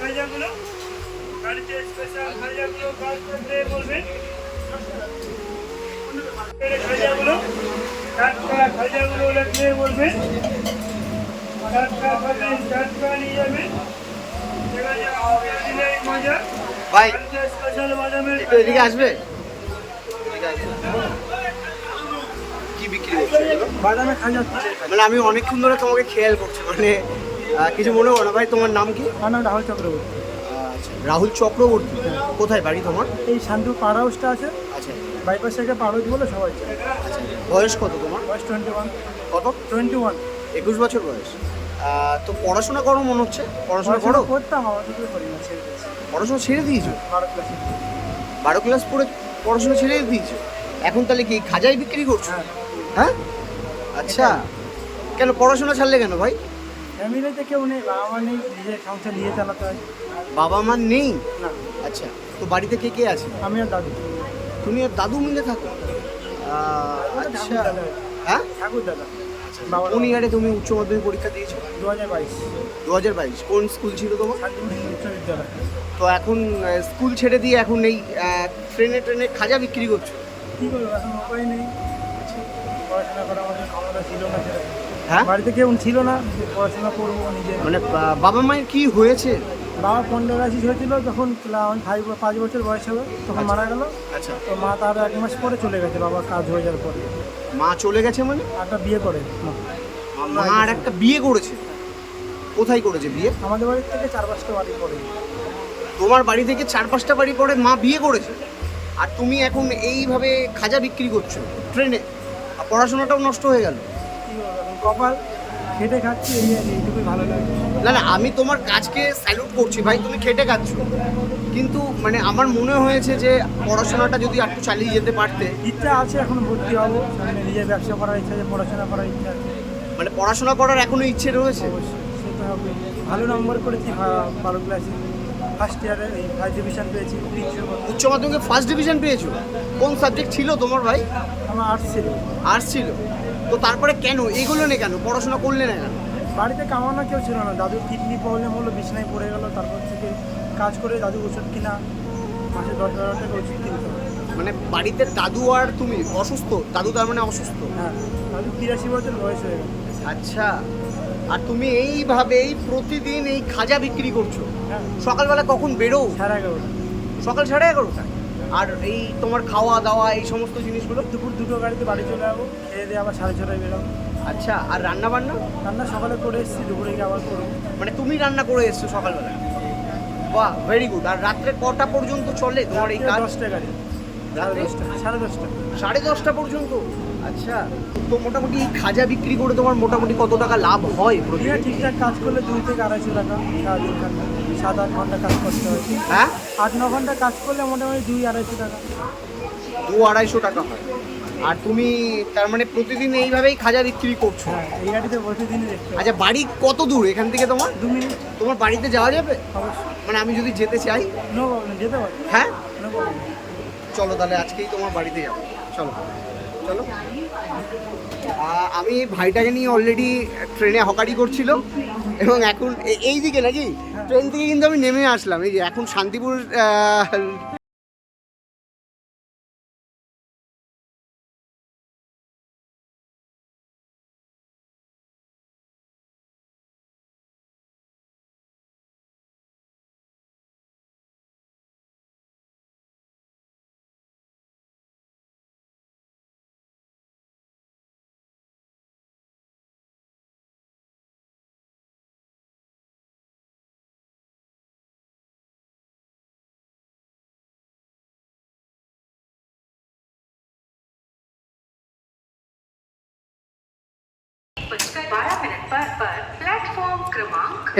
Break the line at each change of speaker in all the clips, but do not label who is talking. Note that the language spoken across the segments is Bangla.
খাঁচাগুলো বাড়িতে স্পেশাল খাঁচাগুলো কাজ করতে বলবেন খাঁচাগুলো টাটকা খাঁচাগুলো লাগলে বলবেন টাটকা খাঁচা টাটকা নিয়ে যাবেন
ভাই
স্পেশাল বাদামের
আসবে? কি বিক্রি
বাদামে
মানে আমি অনেকক্ষণ ধরে তোমাকে খেয়াল করছি মানে কিছু মনে করো না ভাই তোমার নাম কি?
আমার নাম রাহুল চক্রবর্তী।
আচ্ছা রাহুল চক্রবর্তী কোথায় বাড়ি তোমার?
এই শান্তু পার হাউসটা আছে
আচ্ছা।
বাইপাস থেকে পার হাউস বলে সবাই।
আচ্ছা বয়স কত তোমার?
বয়স টোয়েন্টি ওয়ান
কত?
টোয়েন্টি ওয়ান
একুশ বছর বয়স। তো পড়াশোনা করো মনে হচ্ছে? পড়াশোনা করো?
করতাম
পড়াশোনা ছেড়ে দিয়েছ?
বারো ক্লাসে
বারো ক্লাস পড়ে পড়াশোনা ছেড়ে দিয়েছ? এখন তাহলে কি খাজাই বিক্রি করছ?
হ্যাঁ?
আচ্ছা। কেন? পড়াশোনা ছাড়লে কেন ভাই?
ফ্যামিলিতে কেউ নেই বাবা মা নেই নিজের সংসার নিয়ে চালাতে হয়।
বাবা মা নেই?
না।
আচ্ছা তো বাড়িতে কে কে আছে?
আমি আর দাদু।
তুমি আর দাদু মিলে থাকো? আচ্ছা। হ্যাঁ?
ঠাকুর দাদা। বাবা
কোন ইয়ারে তুমি উচ্চ মাধ্যমিক পরীক্ষা দিয়েছ?
দু হাজার বাইশ।
দু হাজার বাইশ। কোন স্কুল ছিল তোমার? তো এখন স্কুল ছেড়ে দিয়ে এখন এই ট্রেনে ট্রেনে খাজা বিক্রি করছ?
কী করব এখন উপায় নেই। পড়াশোনা করার আমাদের ক্ষমতা ছিল না
হ্যাঁ?
বাড়িতে কেউ ছিল না পড়াশোনা করব নিজে।
মানে বাবা মায়ের কি হয়েছে?
বাবা পনেরোশি হয়েছিল ক্লা- ফাইভ পাঁচ বছর বয়স হবে তখন মারা গেল।
আচ্ছা।
তো মা তার এক মাস পরে চলে গেছে বাবা কাজ হয়ে যাওয়ার পরে।
মা চলে গেছে মানে?
একটা বিয়ে করে। মা।
আর একটা বিয়ে করেছে। কোথায় করেছে বিয়ে?
আমাদের বাড়ির থেকে চার পাঁচটা বাড়ি পরে
তোমার বাড়ি থেকে চার পাঁচটা বাড়ি পরে মা বিয়ে করেছে। আর তুমি এখন এইভাবে খাজা বিক্রি করছ ট্রেনে? পড়াশোনাটাও নষ্ট হয়ে গেল?
কপাল খেটে খাচ্ছি এইটুকুই ভালো লাগে।
না না আমি তোমার কাজকে স্যালুট করছি ভাই তুমি খেটে খাচ্ছ। কিন্তু মানে আমার মনে হয়েছে যে পড়াশোনাটা যদি একটু চালিয়ে যেতে পারতে।
ইচ্ছা আছে এখন ভর্তি হব নিজের ব্যবসা করার ইচ্ছা আছে পড়াশোনা করার ইচ্ছা আছে।
মানে পড়াশোনা করার এখনও ইচ্ছে রয়েছে?
ভালো নম্বর করেছি ভা- বারো ক্লাসে ফার্স্ট ইয়ারে এই ফার্স্ট ডিভিশন পেয়েছি
উচ্চ মাধ্যমিকে ফার্স্ট ডিভিশন পেয়েছ? কোন সাবজেক্ট ছিল তোমার ভাই?
আমার আর্টস ছিল।
আর্টস ছিল? তো তারপরে কেন? এগুলো না কেন? পড়াশোনা করলে না কেন?
বাড়িতে কামানো কেউ ছিল না। দাদুর কিডনি প্রবলেম হলো বিছনায় পড়ে গেল তারপর থেকে কাজ করে দাদু ওষুধ কিনা মাসে দশ হাজার টাকা ওষুধ কিনতে
মানে বাড়িতে দাদু আর তুমি অসুস্থ? দাদু তার মানে অসুস্থ?
হ্যাঁ দাদু তিরাশি বছর বয়স হয়ে গেল
আচ্ছা। আর তুমি এইভাবেই প্রতিদিন এই খাজা বিক্রি করছ?
হ্যাঁ।
সকালবেলা কখন বেরো
সাড়ে এগারোটা
সকাল সাড়ে এগারোটায়? আর এই তোমার খাওয়া দাওয়া এই সমস্ত জিনিসগুলো?
দুপুর দুটো গাড়িতে বাড়ি চলে যাব। খেয়ে দিয়ে আবার সাড়ে ছটায় বেরোবো।
আচ্ছা আর রান্না বান্না
রান্না সকালে করে এসেছি দুপুরে গিয়ে আবার করব।
মানে তুমি রান্না করে এসছো সকালবেলা? বাহ ভেরি গুড আর রাত্রে কটা পর্যন্ত চলে তোমার এই কাজ?
দশটা গাড়ি। সাড়ে? দশটা। সাড়ে দশটা
পর্যন্ত? আচ্ছা তো মোটামুটি এই খাজা বিক্রি করে তোমার মোটামুটি কত টাকা লাভ হয়
ঠিকঠাক কাজ করলে দুই থেকে আড়াইশো টাকা সারাদিন সাত আট ঘণ্টা কাজ করতে হয়।
হ্যাঁ?
আট ন ঘণ্টা কাজ করলে মোটামুটি দুই আড়াইশো টাকা।
দু আড়াইশো টাকা হয়। আর তুমি তার মানে প্রতিদিন এইভাবেই খাজা বিক্রি করছ?
হ্যাঁ এই গাড়িতে প্রতিদিনই দেখতে
আচ্ছা বাড়ি কত দূর এখান থেকে তোমার?
দু মিনিট।
তোমার বাড়িতে যাওয়া যাবে?
অবশ্যই।
মানে আমি যদি যেতে চাই?
নো প্রবলেম যেতে পারি।
হ্যাঁ?
নো প্রবলেম
চলো তাহলে আজকেই তোমার বাড়িতে যাব। চলো। চলো। আমি ভাইটাকে নিয়ে অলরেডি ট্রেনে হকারি করছিল। এবং এখন এই দিকে নাকি ট্রেন থেকে কিন্তু আমি নেমে আসলাম। এই যে এখন শান্তিপুর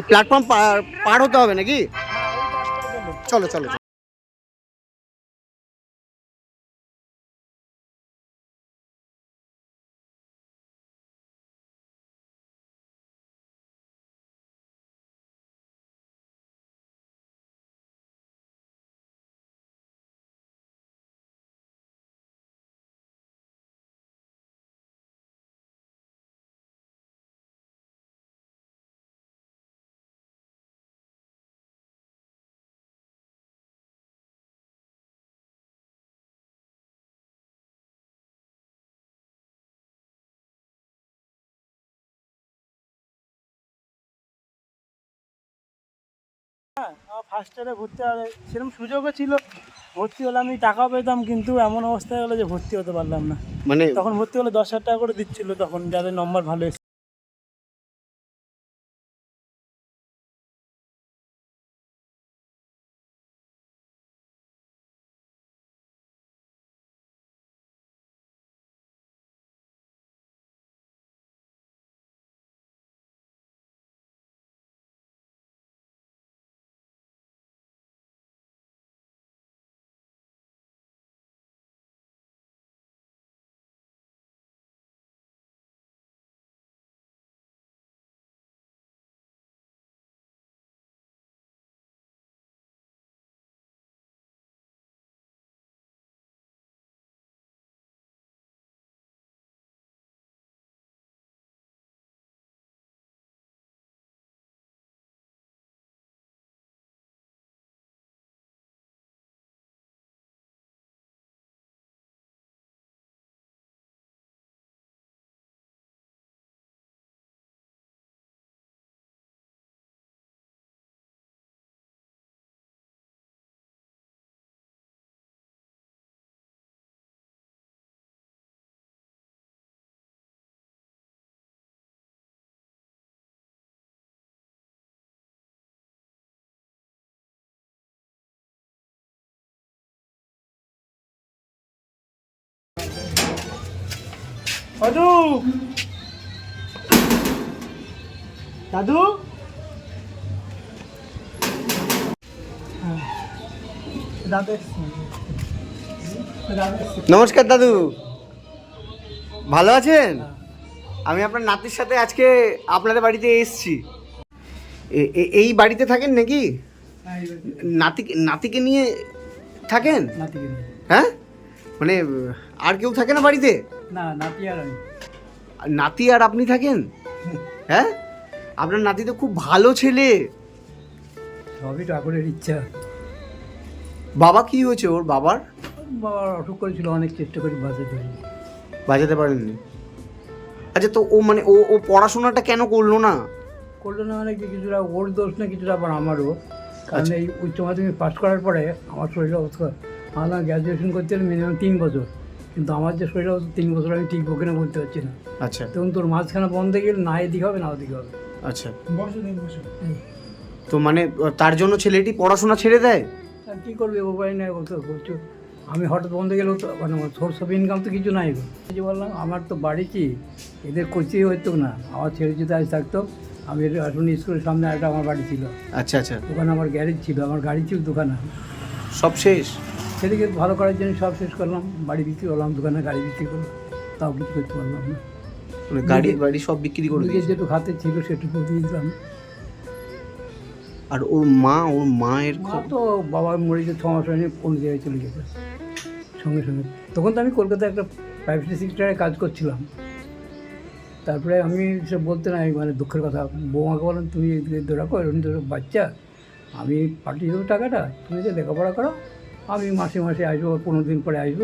প্ল্যাটফর্ম পার হতে হবে নাকি? চলো চলো।
আমার ফার্স্ট ইয়ারে ভর্তি হবে সেরকম সুযোগও ছিল। ভর্তি হলে আমি টাকাও পেতাম কিন্তু এমন অবস্থা হলো যে ভর্তি হতে পারলাম না।
মানে
তখন ভর্তি হলে দশ হাজার টাকা করে দিচ্ছিল তখন যাদের নম্বর ভালো এসেছে। দাদু। দাদু।
নমস্কার দাদু। ভালো আছেন? আমি আপনার নাতির সাথে আজকে আপনাদের বাড়িতে এসছি। এই বাড়িতে থাকেন নাকি?
হ্যাঁ।
নাতি নাতিকে নিয়ে থাকেন। হ্যাঁ? মানে আর কেউ থাকে না বাড়িতে?
না নাতি আর আমি।
নাতি আর আপনি থাকেন? হ্যাঁ? আপনার নাতি তো খুব ভালো ছেলে।
সবই ঠাকুরের ইচ্ছা।
বাবা কি হয়েছে ওর বাবার?
বাবার অসুখ করেছিল অনেক চেষ্টা করি বাঁচাতে পারি
বাজাতে পারেননি? আচ্ছা তো ও মানে ও ও পড়াশোনাটা কেন করল না?
করল না মানে কিছুটা ওর দোষ না কিছুটা আবার আমারও। কারণ
আচ্ছা।
এই উচ্চ মাধ্যমিক পাস করার পরে আমার শরীর অবস্থা আমার গ্র্যাজুয়েশন করতে মিনিমাম তিন বছর। কিন্তু আমার যে শরীর অবস্থা তিন বছর আমি ঠিক বকে না বলতে পারছি না।
আচ্ছা।
তখন তোর মাঝখানে বন্ধ গেলে না এদিকে হবে না ওদিকে হবে।
আচ্ছা। তো মানে তার জন্য ছেলেটি পড়াশোনা ছেড়ে দেয়?
আর কী করবে উপায় নেই ও তো বলছো আমি হঠাৎ বন্ধ গেলেও তো মানে সোর্স অফ ইনকাম তো কিছু নাই। যে বললাম আমার তো বাড়ি কি এদের কোচিং হইতো না। আমার ছেলে যদি আজ থাকতো আমি এখন স্কুলের সামনে একটা আমার বাড়ি ছিল।
আচ্ছা আচ্ছা।
ওখানে আমার গ্যারেজ ছিল আমার গাড়ি ছিল দোকানে।
সব শেষ?
সেদিকে ভালো করার জন্য সব শেষ করলাম বাড়ি বিক্রি করলাম দোকানে গাড়ি বিক্রি করলাম তাও কিছু করতে পারলাম না।
মানে গাড়ি বাড়ি সব বিক্রি করে দিয়েছে?
যেটুকু হাতে ছিল সেটুকু দিয়ে দিলাম।
আর ওর মা ওর মায়ের
তো বাবা মরেছে ছ মাস হয়নি কোন জায়গায় চলে গেছে। সঙ্গে সঙ্গে। তখন তো আমি কলকাতায় একটা প্রাইভেট সেক্টরে কাজ করছিলাম। তারপরে আমি সে বলতে নাই মানে দুঃখের কথা বৌমাকে বলেন তুমি দৌড়া করো বাচ্চা আমি পাঠিয়ে দেবো টাকাটা তুমি যে লেখাপড়া করো আমি মাসে মাসে আসব পনেরো দিন পরে আসব।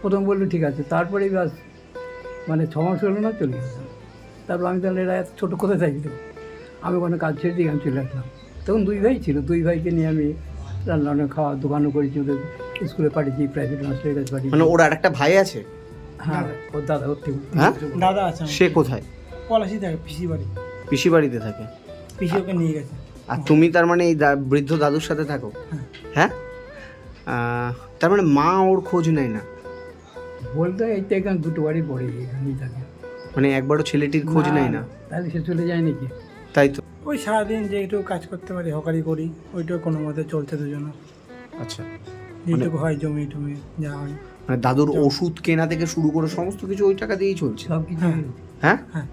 প্রথম বলল ঠিক আছে। তারপরেই বাস মানে ছ মাস হলো না চলে গেছে তারপর আমি তাহলে এরা এত ছোটো কোথায় থাকি দেবো আমি ওখানে কাজ ছেড়ে দিয়ে আমি চলে আসলাম। তখন দুই ভাই ছিল দুই ভাইকে নিয়ে আমি রান্না বান্না খাওয়া দোকানও করেছি ওদের স্কুলে পাঠিয়েছি প্রাইভেট মাস্টারের কাছে পাঠিয়েছি।
মানে ওর আর একটা ভাই আছে?
হ্যাঁ ওর দাদা ওর থেকে
হ্যাঁ?
দাদা আছে
সে কোথায়?
পলাশি থাকে পিসি বাড়ি।
পিসি বাড়িতে থাকে।
পিসি ওকে নিয়ে গেছে।
আর তুমি তার মানে এই বৃদ্ধ দাদুর সাথে থাকো?
হ্যাঁ।
তার মানে মা ওর খোঁজ নেয় না?
বলতে এই তো এখানে দুটো বাড়ি পড়ে এখানেই থাকে।
মানে একবারও ছেলেটির খোঁজ নেয় না?
তাহলে সে চলে যায় নাকি?
তাই তো।
ওই সারাদিন যে একটু কাজ করতে পারি হকারি করি ওইটাও কোনো মতে চলছে দুজনে।
আচ্ছা।
যেটুকু হয় জমি টমি যা হয়।
মানে দাদুর ওষুধ কেনা থেকে শুরু করে সমস্ত কিছু ওই টাকা দিয়েই চলছে?
সব কিছু
হ্যাঁ?
হ্যাঁ।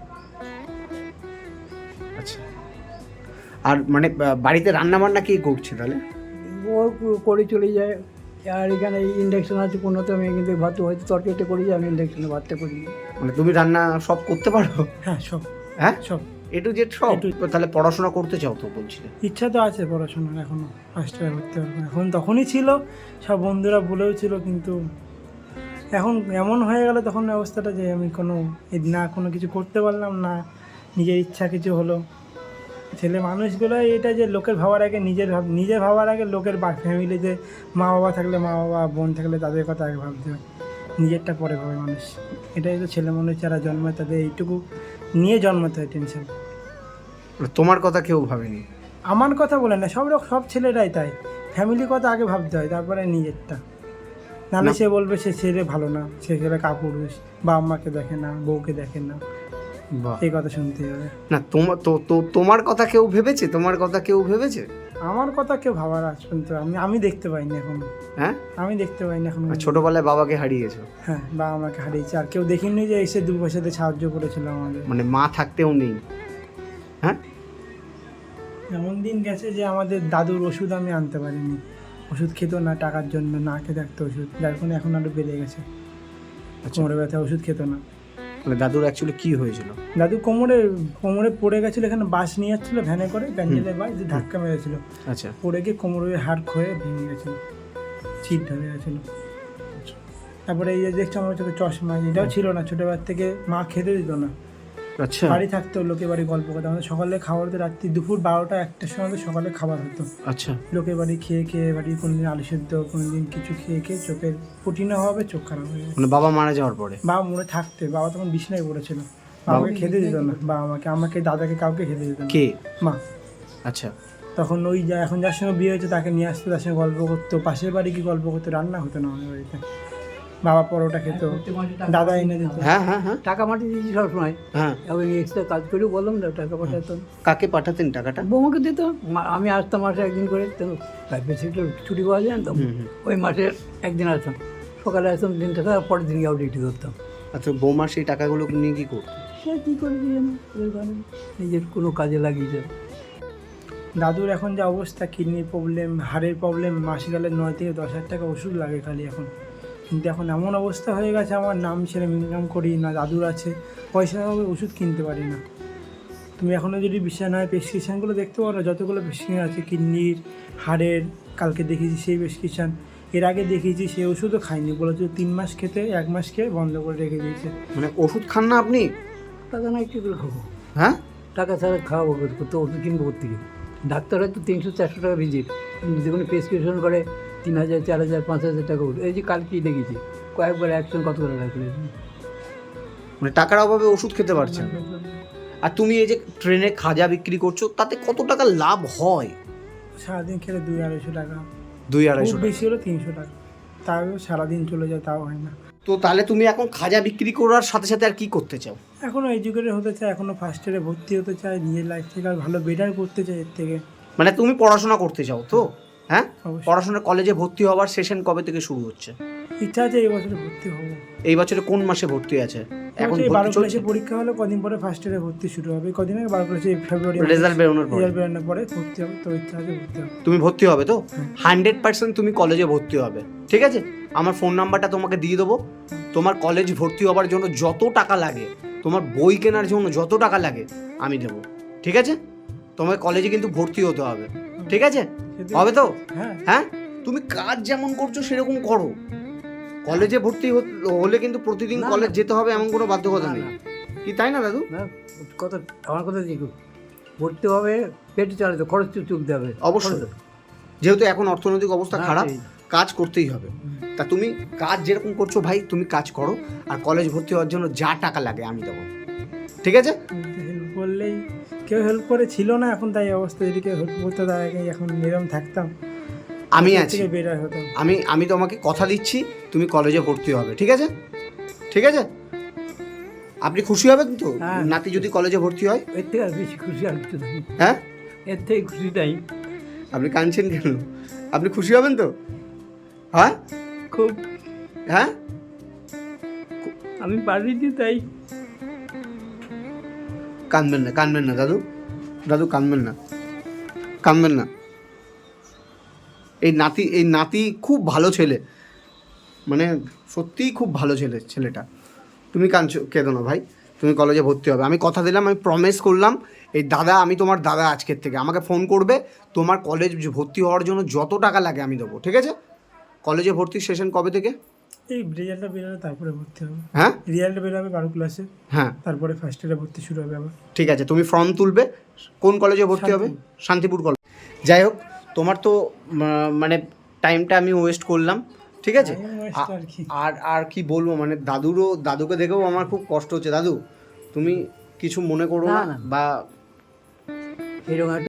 আর মানে বাড়িতে রান্না বান্না কে করছে তাহলে?
ও করে চলে যায়। আর এখানে ইন্ডাকশন আছে কোনো তো আমি কিন্তু ভাত হয়তো তরকারিটা করি আমি ইন্ডাকশনে ভাতটা করি
মানে তুমি রান্না সব করতে পারো?
হ্যাঁ সব।
হ্যাঁ?
সব।
এ টু জেড সব? তাহলে পড়াশোনা করতে চাও তো বলছিলে।
ইচ্ছা তো আছে পড়াশোনার এখনও ফার্স্ট ইয়ার করতে পারব এখন তখনই ছিল সব বন্ধুরা বলেও ছিল কিন্তু এখন এমন হয়ে গেল তখন অবস্থাটা যে আমি কোনো না কোনো কিছু করতে পারলাম না নিজের ইচ্ছা কিছু হলো।
ছেলে মানুষগুলো এটা যে লোকের ভাবার আগে নিজের ভাব নিজের ভাবার আগে লোকের ফ্যামিলি যে মা বাবা থাকলে মা বাবা বোন থাকলে তাদের কথা আগে ভাবতে হয়। নিজেরটা পরে ভাবে মানুষ। এটাই তো ছেলে মানুষ যারা জন্মায় তাদের এইটুকু নিয়ে জন্মাতে হয় টেনশন
মানে তোমার কথা কেউ ভাবেনি?
আমার কথা বলে না সব রক- সব ছেলেরাই তাই। ফ্যামিলির কথা আগে ভাবতে হয় তারপরে নিজেরটা। নাহলে। সে বলবে সে ছেলে ভালো না সে ছেলে কাপুরুষ বা আম্মাকে দেখে না বউকে দেখে না। এই কথা শুনতে হবে।
না তোমার তো তো- তোমার কথা কেউ ভেবেছে? তোমার কথা কেউ ভেবেছে?
আমার কথা কেউ ভাবার আজ পর্যন্ত আমি আমি দেখতে পাইনি এখন।
হ্যাঁ?
আমি দেখতে পাইনি এখন।
ছোটবেলায় বাবাকে হারিয়েছো?
হ্যাঁ বা আমাকে হারিয়েছে। আর কেউ দেখিনি যে এসে দু পয়সাতে সাহায্য করেছিল আমাদের।
মানে মা থাকতেও নেই। হ্যাঁ?
এমন দিন গেছে যে আমাদের দাদুর ওষুধ আমি আনতে পারিনি। ওষুধ খেত না টাকার জন্য না খেতে থাকতো ওষুধ। যার ফলে এখন আরও বেড়ে গেছে।
আচ্ছা।
কোমরে ব্যথা ওষুধ খেত না।
মানে দাদুর অ্যাকচুয়ালি কি হয়েছিল?
দাদু কোমরে কোমরে পড়ে গেছিল এখানে বাস নিয়ে যাচ্ছিল ভ্যানে করে প্যান্ডেলের বাস যে ধাক্কা মেরেছিল।
আচ্ছা।
পড়ে গিয়ে কোমরে হাড় ক্ষয়ে ভেঙে গেছিল ছিট ধরে গেছিল। তারপরে এই যে দেখছ আমার চোখে চশমা এটাও ছিল না ছোটোবেলার থেকে মা খেতে দিত না।
আচ্ছা।
বাড়ি থাকতো লোকের বাড়ি গল্প করতো আমাদের সকালে খাবার হতো রাত্রি দুপুর বারোটা একটার সময় আমাদের সকালে খাবার হতো।
আচ্ছা।
লোকের বাড়ি খেয়ে খেয়ে বাড়ি কোনোদিন আলু সেদ্ধ কোনোদিন কিছু খেয়ে খেয়ে চোখের পটিনা হবে চোখ খারাপ হয়ে
মানে বাবা মারা যাওয়ার পরে?
বাবা মনে থাকতে বাবা তখন বিছনায় পড়েছিল। বাবাকে খেতে দিত না বাবা আমাকে আমাকে দাদাকে কাউকে খেতে দিত না।
কে?
মা।
আচ্ছা।
তখন ওই যা এখন যার সঙ্গে বিয়ে হয়েছে তাকে নিয়ে আসতো তার সঙ্গে গল্প করতো পাশের বাড়ি কি গল্প করতো রান্না হতো না আমাদের বাড়িতে। বাবা পরোটা খেত দাদা এনে দিত।
হ্যাঁ হ্যাঁ হ্যাঁ।
টাকা মাটি দিয়েছি সবসময়।
হ্যাঁ।
আমি এক্সট্রা কাজ করেও বললাম না টাকা পাঠাতো।
কাকে পাঠাতেন টাকাটা?
বৌমাকে দিত। মা- আমি আসতাম মাসে একদিন করে তো প্রাইভেট সেক্টর ছুটি পাওয়া যায় না তো। ওই মাসে একদিন আসতাম। সকালে আসতাম দিনটা থাকা পরের দিন গিয়ে ডিউটি করতাম।
আচ্ছা বৌমা সেই টাকাগুলো নিয়ে কি করতো?
সে কী করে দিয়ে নিজের কোনো কাজে লাগিয়ে লাগিয়েছে
দাদুর এখন যা অবস্থা কিডনির প্রবলেম হাড়ের প্রবলেম মাসে গেলে নয় থেকে দশ হাজার টাকা ওষুধ লাগে খালি এখন। কিন্তু এখন এমন অবস্থা হয়ে গেছে আমার নাম ছেড়ে ইনকাম করি না দাদুর আছে পয়সা হবে ওষুধ কিনতে পারি না। তুমি এখনও যদি বিশ্বাস হয় প্রেসক্রিপশানগুলো দেখতে পারো যতগুলো প্রেসক্রিপশান আছে কিডনির হাড়ের কালকে দেখিয়েছি সেই প্রেসক্রিপশান এর আগে দেখিয়েছি সেই ওষুধও খাইনি বলেছে তিন মাস খেতে এক মাস খেয়ে বন্ধ করে রেখে দিয়েছে।
মানে ওষুধ খান না আপনি?
টাকা নাই কী করে খাব?
হ্যাঁ?
টাকা ছাড়া খাওয়াবো করতে ওষুধ কিনবো থেকে? ডাক্তার হয়তো তিনশো চারশো টাকা ভিজিট যদি কোনো প্রেসক্রিপশন করে তিন হাজার চার হাজার পাঁচ হাজার টাকা ওষুধ এই যে কালকেই দেখেছি কয়েকবার একশন কত করে রাখলে?
মানে টাকার অভাবে ওষুধ খেতে পারছেন? না। আর তুমি এই যে ট্রেনে খাজা বিক্রি করছ তাতে কত টাকা লাভ হয়?
সারাদিন খেলে দুই আড়াইশো টাকা।
দুই আড়াইশো
বেশি হলো তিনশো টাকা। তাও সারাদিন চলে যায় তাও হয় না।
তো তাহলে তুমি এখন খাজা বিক্রি করার সাথে সাথে আর কি করতে চাও?
এখনও এডুকেটেড হতে চাই এখনও ফার্স্ট ইয়ারে ভর্তি হতে চাই নিজের লাইফ থেকে আর ভালো বেটার করতে চাই এর থেকে।
মানে তুমি পড়াশোনা করতে চাও তো? হ্যাঁ। পড়াশোনা কলেজে ভর্তি হওয়ার সেশন কবে থেকে শুরু হচ্ছে?
ইচ্ছা আছে এই বছরে ভর্তি হব।
এই বছরে কোন মাসে ভর্তি আছে? এখন
বারো ক্লাসে পরীক্ষা হলো কদিন পরে ফার্স্ট ইয়ারে ভর্তি শুরু হবে। কদিন আগে বারো ক্লাসে ফেব্রুয়ারি
রেজাল্ট বেরোনোর পরে।
রেজাল্ট বেরোনোর পরে ভর্তি হবে তো ইচ্ছা আছে ভর্তি হবে।
তুমি ভর্তি হবে তো? হান্ড্রেড পার্সেন্ট তুমি কলেজে ভর্তি হবে। ঠিক আছে? আমার ফোন নাম্বারটা তোমাকে দিয়ে দেবো। তোমার কলেজ ভর্তি হওয়ার জন্য যত টাকা লাগে তোমার বই কেনার জন্য যত টাকা লাগে আমি দেবো। ঠিক আছে? তোমার কলেজে কিন্তু ভর্তি হতে হবে। ঠিক আছে? হবে তো?
হ্যাঁ।
হ্যাঁ? তুমি কাজ যেমন করছ সেরকম করো। কলেজে ভর্তি হলে কিন্তু প্রতিদিন। কলেজ যেতে হবে এমন কোনো বাধ্যকতা নেই। কি তাই না দাদু?
কত আমার কথা দেখো ভর্তি হবে পেটে চালাতে খরচ তো চুকতে হবে।
অবশ্যই। যেহেতু এখন অর্থনৈতিক অবস্থা খারাপ কাজ করতেই হবে। তা তুমি কাজ যেরকম করছ ভাই তুমি কাজ করো। আর কলেজ ভর্তি হওয়ার জন্য যা টাকা লাগে আমি দেবো। ঠিক আছে?
করলেই কেউ হেল্প করে ছিল না এখন তাই অবস্থা। যদি কেউ হেল্প করতে তার আগে এখন নিরম থাকতাম।
আমি আছি।
বেটার হতাম।
আমি আমি তোমাকে কথা দিচ্ছি তুমি কলেজে ভর্তি হবে ঠিক আছে? ঠিক আছে? আপনি খুশি হবেন তো?
হ্যাঁ।
নাতি যদি কলেজে ভর্তি হয়?
এর থেকে আর বেশি খুশি আর কিছু
হ্যাঁ?
এর থেকে খুশি নাই।
আপনি কাঁদছেন কেন? আপনি খুশি হবেন তো? হ্যাঁ?
খুব।
হ্যাঁ?
আমি পারিনি তাই।
কাঁদবেন না কাঁদবেন না, দাদু। দাদু কাঁদবেন না। কাঁদবেন না। এই নাতি এই নাতি খুব ভালো ছেলে। মানে সত্যিই খুব ভালো ছেলে, ছেলেটা। তুমি কাঁদছো কেঁদো না ভাই? তুমি কলেজে ভর্তি হবে। আমি কথা দিলাম, আমি প্রমিস করলাম, এই দাদা, আমি তোমার দাদা আজকের থেকে। আমাকে ফোন করবে, তোমার কলেজ ভর্তি হওয়ার জন্য যত টাকা লাগে আমি দেবো, ঠিক আছে? কলেজে ভর্তি সেশন কবে থেকে?
এই রেজাল্টটা বেরোলে তারপরে ভর্তি হবে।
হ্যাঁ?
রেজাল্টটা বেরোবে বারো ক্লাসে
হ্যাঁ।
তারপরে ফার্স্ট ইয়ারে ভর্তি শুরু হবে আবার।
ঠিক আছে তুমি ফর্ম তুলবে কোন কলেজে ভর্তি হবে? শান্তিপুর। কলেজ যাই হোক তোমার তো মানে টাইমটা আমি ওয়েস্ট করলাম ঠিক আছে?
আর কি।
আর কি বলব মানে দাদুরও দাদুকে দেখেও আমার খুব কষ্ট হচ্ছে। দাদু তুমি কিছু মনে করো না। বা
এরকম